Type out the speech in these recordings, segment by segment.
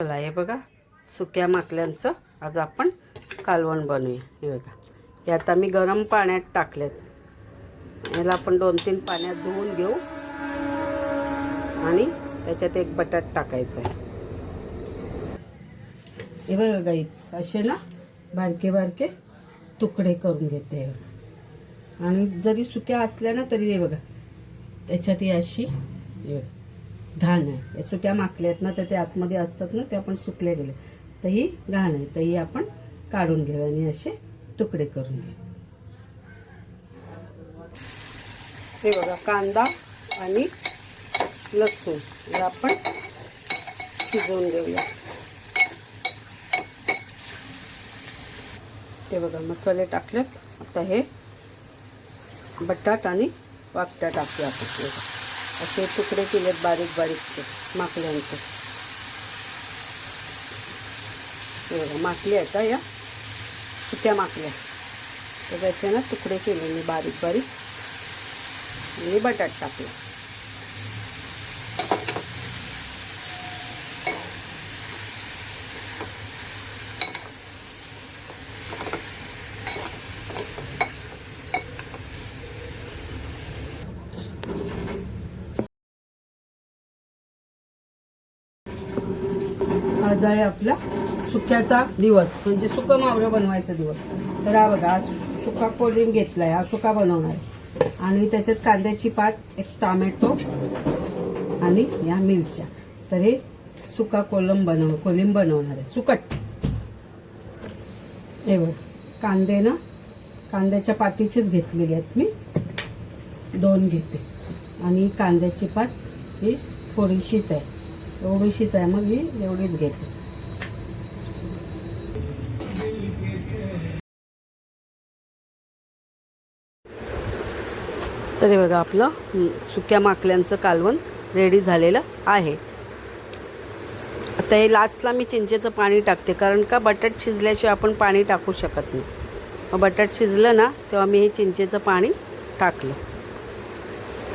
चला हे बघा सुक्या माकल्यांचं आज आपण कालवण बनवूया. हे बघा हे आता मी गरम पाण्यात टाकलेत. याला आपण दोन तीन पाण्यात धुवून घेऊ. आणि त्याच्यात एक बटाट टाकायचं आहे. हे बघा गाईच असे ना बारके बारके तुकडे करून घेते आणि जरी सुक्या असल्या ना तरी हे बघा त्याच्यात ही अशी हे बघा, घाण आहे. या सुक्या माकल्या आहेत ना तर ते आतमध्ये असतात ना ते आपण सुकले गेले. तर ही घाण आहे. तर ही आपण काढून घेऊ आणि असे तुकडे करून घेऊ. हे बघा कांदा आणि लसूण हे आपण शिजवून घेऊया. हे बघा मसाले टाकलेत. आता हे बटाट आणि वाकट्या टाकूया आपण. बघा. असे तुकडे केलेत बारीक बारीकचे माकल्यांचे. हे बघा माकली आहेत का या. सुक्या माकल्या. तर त्याचे ना तुकडे केले मी बारीक बारीक. आणि बटाट टाकले. आज आहे आपला सुक्याचा दिवस म्हणजे सुकं मावरं बनवायचा दिवस. तर हा बघा आज सुका कोलिम घेतलाय हा सुका बनवणार आहे. आणि त्याच्यात कांद्याची पात एक टॉमॅटो आणि या मिरच्या. तर हे सुका कोलम बनव कोलिम बनवणार आहे. सुकट. हे बघ कांदे ना कांद्याच्या पातीचेच घेतलेले आहेत मी. दोन घेते. आणि कांद्याची पात ही थोडीशीच आहे. एवढीशीच आहे मग मी एवढीच घेते. तरी बघा आपलं सुक्या माकल्यांचं कालवण रेडी झालेलं आहे. आता हे लास्टला मी चिंचेचं पाणी टाकते कारण का बटाट शिजल्याशिवाय आपण पाणी टाकू शकत नाही. मग बटाट शिजलं ना तेव्हा मी हे चिंचेचं पाणी टाकलं.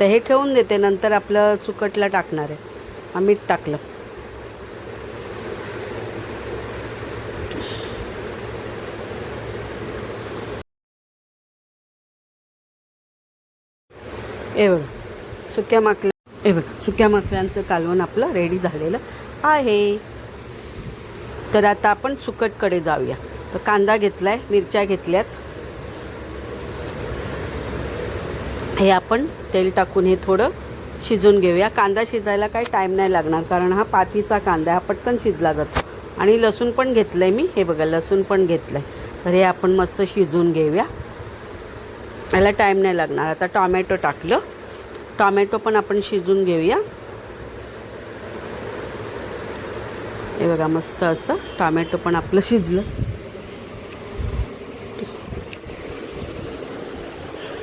तर हे ठेवून देते नंतर आपलं सुकटला टाकणार आहे. मीठ टाकलं. हे बघा सुक्या माकल्या हे बघा सुक्या माकल्यांचं कालवण आपलं रेडी झालेलं आहे. तर आता आपण सुकटकडे जाऊया. तर कांदा घेतलाय मिरच्या घेतल्यात. हे आपण तेल टाकून हे थोडं शिजून घेऊया. कांदा शिजायला काही टाईम नाही लागणार कारण हा पातीचा कांदा आहे, हा पटकन शिजला जातो. आणि लसूण पण घेतलं आहे मी. हे बघा लसूण पण घेतलं आहे तर हे आपण मस्त शिजवून घेऊया. याला टाईम नाही लागणार. आता टॉमॅटो टाकलं. टॉमॅटो पण आपण शिजून घेऊया. हे बघा मस्त असं टॉमॅटो पण आपलं शिजलं.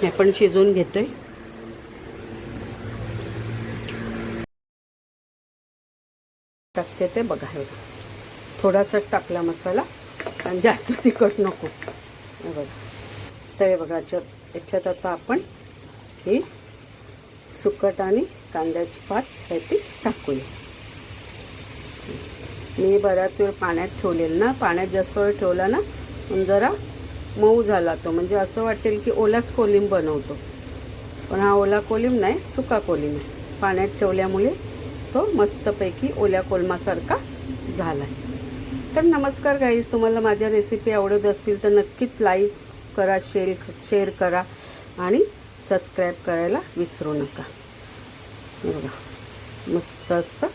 हे पण शिजवून घेतोय. टाकते ते बघा हे बघा. थोडासाच टाकला मसाला आणि जास्त तिखट नको. बघा. तर हे बघा याच्यात याच्यात आता आपण ही सुकट आणि कांद्याची पात त्याची टाकूया. मी बराच वेळ पाण्यात ठेवलेलं ना पाण्यात जास्त वेळ ठेवला ना जरा मऊ झाला तो. म्हणजे असं वाटेल की ओलाच कोलिंब बनवतो. पण हा ओला कोलिंब नाही सुका कोलिंब आहे. पाण्यात ठेवल्यामुळे तो मस्तपैकी ओल्या कोलमासारखा झाला आहे तर नमस्कार गाईज तुम्हाला माझ्या रेसिपी आवडत असतील तर नक्कीच लाईक करा शेअर शेअर करा आणि सबस्क्राईब करायला विसरू नका. बघा मस्त असं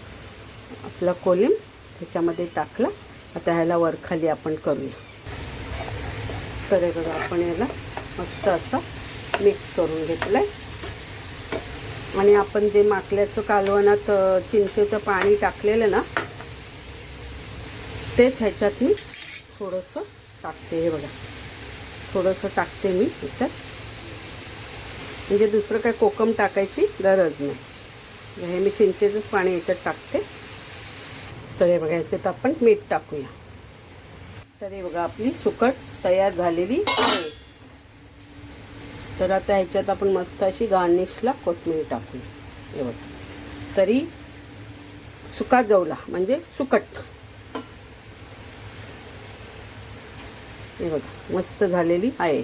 आपला कोलिंब त्याच्यामध्ये टाकला. आता ह्याला वरखाली आपण करूया. तर हे बघा आपण याला मस्त असं मिक्स करून घेतलं आहे आणि आपण जे माकल्याचं कालवणात चिंचेचं पाणी टाकलेलं ना तेच ह्याच्यात मी थोडंसं टाकते. हे बघा. थोडंसं टाकते मी ह्याच्यात. म्हणजे दुसरं काय कोकम टाकायची गरज नाही. हे मी चिंचेचंच पाणी ह्याच्यात टाकते. तर हे बघा ह्याच्यात आपण मीठ टाकूया. तर हे बघा आपली सुकट तयार झालेली आहे. तर आता ह्याच्यात आपण मस्त अशी गार्निशला कोथमीर टाकू एवढं तरी सुका जवला म्हणजे सुकट. हे बघा मस्त झालेली आहे.